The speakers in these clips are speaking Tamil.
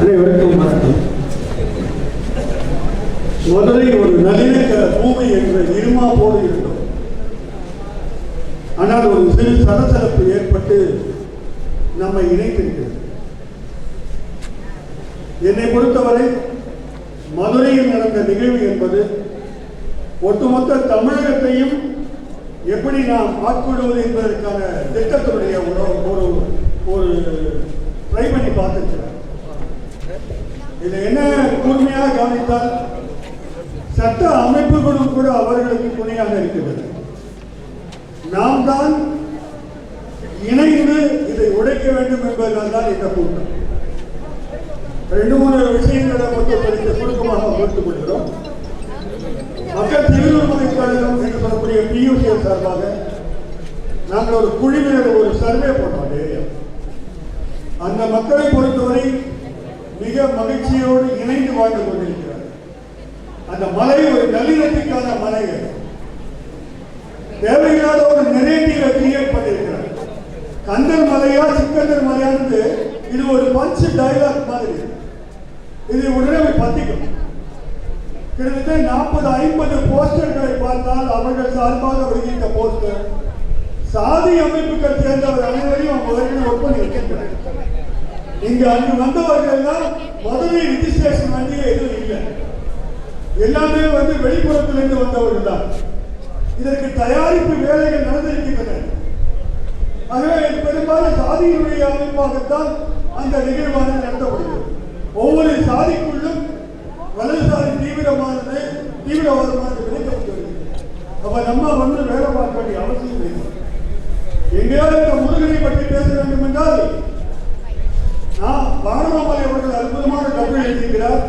அனைவருக்கும் வணக்கம். மதுரை ஒரு நல்லிணக்க பூமி என்ற இருமா போடு இருந்தோம். ஆனால் ஒரு சிறு சலசலப்பு ஏற்பட்டு நம்மை இணைத்திருக்கிறது. என்னை பொறுத்தவரை மதுரையில் நடந்த நிகழ்வு என்பது ஒட்டுமொத்த தமிழகத்தையும் எப்படி நாம் ஆட்கொள்வது என்பதற்கான திட்டத்தினுடைய ஒரு ஒரு ஒரு ட்ரை பண்ணி பார்த்துருக்கிறேன் இதில் என்ன கூர்மையாக கவனித்தால் சட்ட அமைப்புகளும் கூட அவர்களுக்கு துணையாக இருக்கிறது. நாம் தான் இணைந்து இதை உடைக்க வேண்டும் என்பதால் தான் இந்த கூட்டம். ரெண்டு மூணு விஷயங்களை மட்டும் படித்து சுருக்கமாக கொடுத்துக் கொள்கிறோம். மக்கள் தீவிரமலை கழகம் என்று சொல்லக்கூடிய பியூசிஎல் சார்பாக நாங்கள் ஒரு குழுவினர் ஒரு சர்வே போட்டோம் ஏரியா அந்த மக்களை பொறுத்தவரை மிக மகிழ்ச்சியோடு இணைந்து வாழ்ந்து கொண்டிருக்கிறார். அந்த மலை ஒரு நல்லிணத்திற்கான மலை தேவையில்லாத ஒரு நெரேட்டிவை கிரியேட் பண்ணியிருக்கிறார் கந்தர் மலையா சிக்கந்தர் மலையானது இது ஒரு பஞ்ச் டயலாக் மாதிரி. இது உடனே பத்திக்கும். கிட்டத்தட்ட நாற்பது ஐம்பது போஸ்டர்களை பார்த்தால் அவர்கள் சார்பாக வருகின்ற போஸ்டர் சாதி அமைப்புகள் சேர்ந்தவர் அனைவரையும் அவங்க வரைக்கும் ஒர்க் பண்ணி இங்க அங்கு வந்தவர்கள்லாம் மதுரை ரிஜிஸ்ட்ரேஷன் வண்டியே எதுவும் இல்லை. எல்லாமே வந்து வெளிப்புறத்திலிருந்து வந்தவர்கள் தான் இதற்கு தயாரிப்பு வேலைகள் நடந்திருக்கின்றன. ஆகவே இது பெரும்பாலும் சாதியினுடைய அமைப்பாகத்தான் அந்த நிகழ்வானது நடத்தப்படுகிறது. ஒவ்வொரு சாதிக்குள்ளும் வலதுசாரி தீவிரமானது தீவிரவாதமானது விளைக்கப்பட்டு வருகிறது. அப்ப நம்ம வந்து வேலை பார்க்க வேண்டிய அவசியம் இல்லை. எங்கேயாவது இந்த முருகனை பற்றி பேச வேண்டும் என்றால் நான் அவர்கள் அற்புதமான கட்டுரை எழுதியிருக்கிறார்.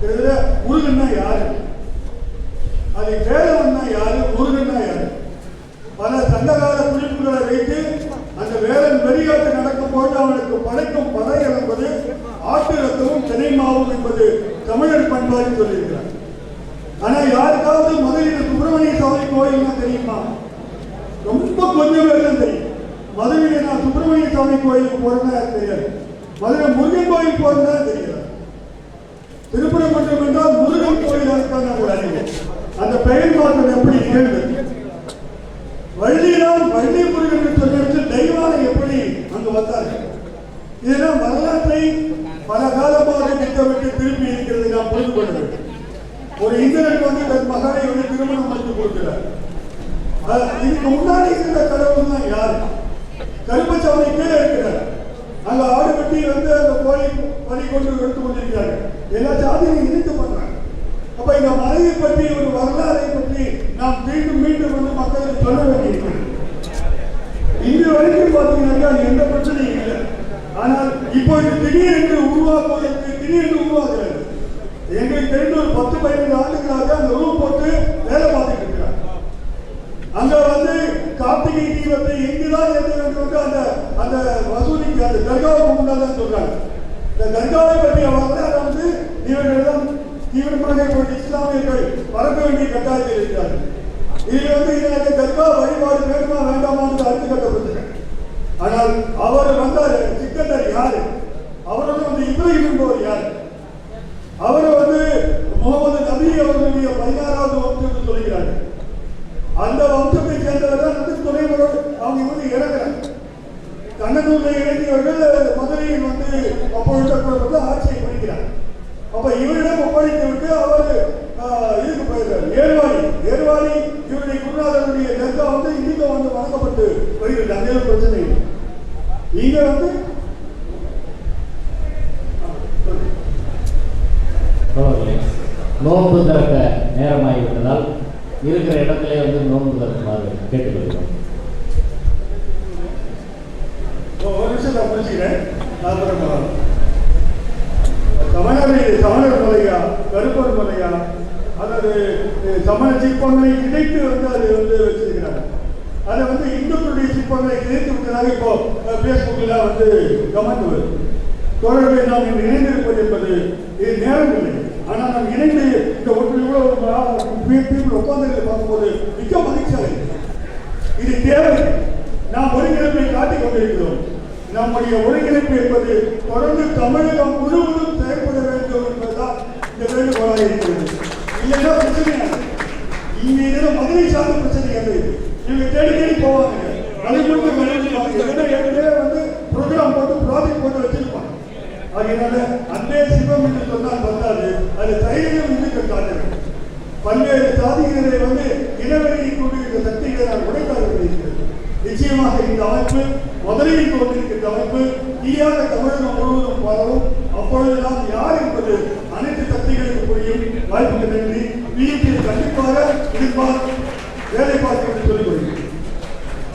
கிட்டத்தட்ட முருகன்னா யாரு? அதை வேலவன்னா யாரு? முருகன்னா யாரு? பல சங்ககால குறிப்புகளை வைத்து அந்த வேலன் வெளியாட்டு நடக்கும் போது அவனுக்கு படைக்கும் படை என்பது ஆட்டு ரத்தமும் தினைமாவும் என்பது தமிழர் பண்பாடு சொல்லியிருக்கிறார். ஆனா யாருக்காவது மதுரையில் சுப்பிரமணிய சுவாமி கோயில்னா தெரியுமா? ரொம்ப கொஞ்சம் பேர் தான் தெரியும். மதுரையில் நான் சுப்பிரமணிய சுவாமி கோயிலுக்கு போறதா தெரியாது? மதுரை முருகன் கோயில் போறதா தெரியாது மன்றம் என்றால் முருகன் கோயிலாக இருக்காங்க நாங்கள் அறிவோம் அந்த பெயர் மாற்றம் எப்படி நிகழ்ந்தது? வள்ளியினால் வள்ளி முருகன் என்று சொல்லிட்டு தெய்வானை எப்படி அங்கு வந்தார்கள்? இதெல்லாம் வரலாற்றை பல காலமாக திட்டமிட்டு திரும்பி இருக்கிறதை நாம் புரிந்து கொள்ள வேண்டும். ஒரு இந்திரன் வந்து தன் மகனை வந்து திருமணம் பண்ணி கொடுக்கிறார். இதுக்கு முன்னாடி இருந்த கடவுள் தான் யார்? கருப்பச்சவனை கீழே இருக்கு அப்படி வந்து அந்த கோயில் பலி கொண்டு எடுத்து கொண்டிருக்கிறார்கள். எல்லா ஜாதியும் இணைத்து பண்றாங்க அப்ப இந்த மலையை பற்றி ஒரு வரலாறை பற்றி நாம் மீண்டும் மீண்டும் வந்து மக்களுக்கு சொல்ல வேண்டியிருக்கிறது. இன்று வரைக்கும் பார்த்தீங்கன்னா எந்த பிரச்சனையும் இல்லை. ஆனால் இப்போ இது திடீரென்று உருவாக்குவதற்கு திடீரென்று உருவாகிறது. எங்களுக்கு தெரிந்த ஒரு பத்து பதினைந்து அங்க வந்து கார்த்திகை தீபத்தை எங்குதான் ஏற்ற வேண்டும் அந்த அந்த வசூலிக்கு அந்த தர்காவுக்கு முன்னாதான் சொல்றாங்க. இந்த தர்காவை பற்றிய வரலாறு வந்து இவர்களிடம் தீவிரமாக இஸ்லாமியர்கள் பறக்க வேண்டிய கட்டாயத்தில் இருக்கிறார்கள். இதில் வந்து இதற்கு தர்கா வழிபாடு வேண்டுமா வேண்டாமான்னு அடுத்து கட்டப்பட்டது ஆனால் அவர் வந்தார் சிக்கந்தர் யாரு? அவரோட வந்து இப்ராஹிம் என்பவர் யாரு? அவர் வந்து முகமது நபி அவர்களுடைய பதினாறாவது வகுப்பு என்று சொல்கிறார்கள். அந்த வம்சத்தை சேர்ந்தவர் தான் வந்து துணைவரோடு அவங்க வந்து இறங்குறாங்க கண்ணனூர்ல இறங்கியவர்கள் மதுரையில் வந்து அப்பொழுது வந்து ஆட்சியை பிடிக்கிறார் அப்ப இவரிடம் ஒப்படைத்து விட்டு அவர் இதுக்கு போயிருக்கார் ஏர்வாடி ஏர்வாடி இவருடைய குருநாதனுடைய தர்கா வந்து இன்னைக்கு வந்து வழங்கப்பட்டு வருகிறது. அந்த ஒரு பிரச்சனை இங்க வந்து நோன்பு திறக்க நேரமாகிவிட்டதால் இருக்கிற இடத்திலே வந்து நோன்பு திறக்குமாறு கேட்டுக்கொள்கிறோம். ஒரு நிமிஷம் நான் முடிச்சுக்கிறேன் சமணரை சமணர் மலையா கருப்பர் மலையா சமண சிற்பங்களை இணைத்து வந்து அது வந்து வச்சிருக்கிறாங்க. அதை வந்து இந்துக்களுடைய சிற்பங்களை இணைத்து விட்டதாக இப்போ பேஸ்புக்கில் வந்து கமெண்ட் வருது. தோழர்களை நாம் இணைந்திருப்பது என்பது இது நேரம் இல்லை. ஆனால் நாம் இணைந்து இந்த ஒன்று இவ்வளவு பீப்புள் உட்கார்ந்து பார்க்கும்போது மிக மகிழ்ச்சியாக இது தேவை. நாம் ஒருங்கிணைப்பை காட்டிக் கொண்டிருக்கிறோம். நம்முடைய ஒருங்கிணைப்பு என்பது தொடர்ந்து தமிழகம் முழுவதும் செயல்பட இருக்கிறது. இல்லைன்னா பிரச்சனை இங்கே மதுரை சார்ந்த பிரச்சனை அது. இவங்க தேடி தேடி போவாங்க. வழிமுறை அதனால அன்னைய சிவம் என்று சொன்னால் பத்தாது அது தைரியம் என்று காட்ட வேண்டும் பல்வேறு சாதியினரை வந்து இனவெளியை கொண்டிருக்கிற சக்திகளை நான் உடைத்தார்கள் நிச்சயமாக இந்த அமைப்பு முதலில் கொண்டிருக்கின்ற அமைப்பு தீயாக தமிழகம் முழுவதும் பரவும் அப்பொழுதுதான் யார் என்பது அனைத்து சக்திகளுக்கு புரியும் வாய்ப்புகள் நன்றி. பிஜேபி கண்டிப்பாக எதிர்பார்த்து வேலைப்பாடு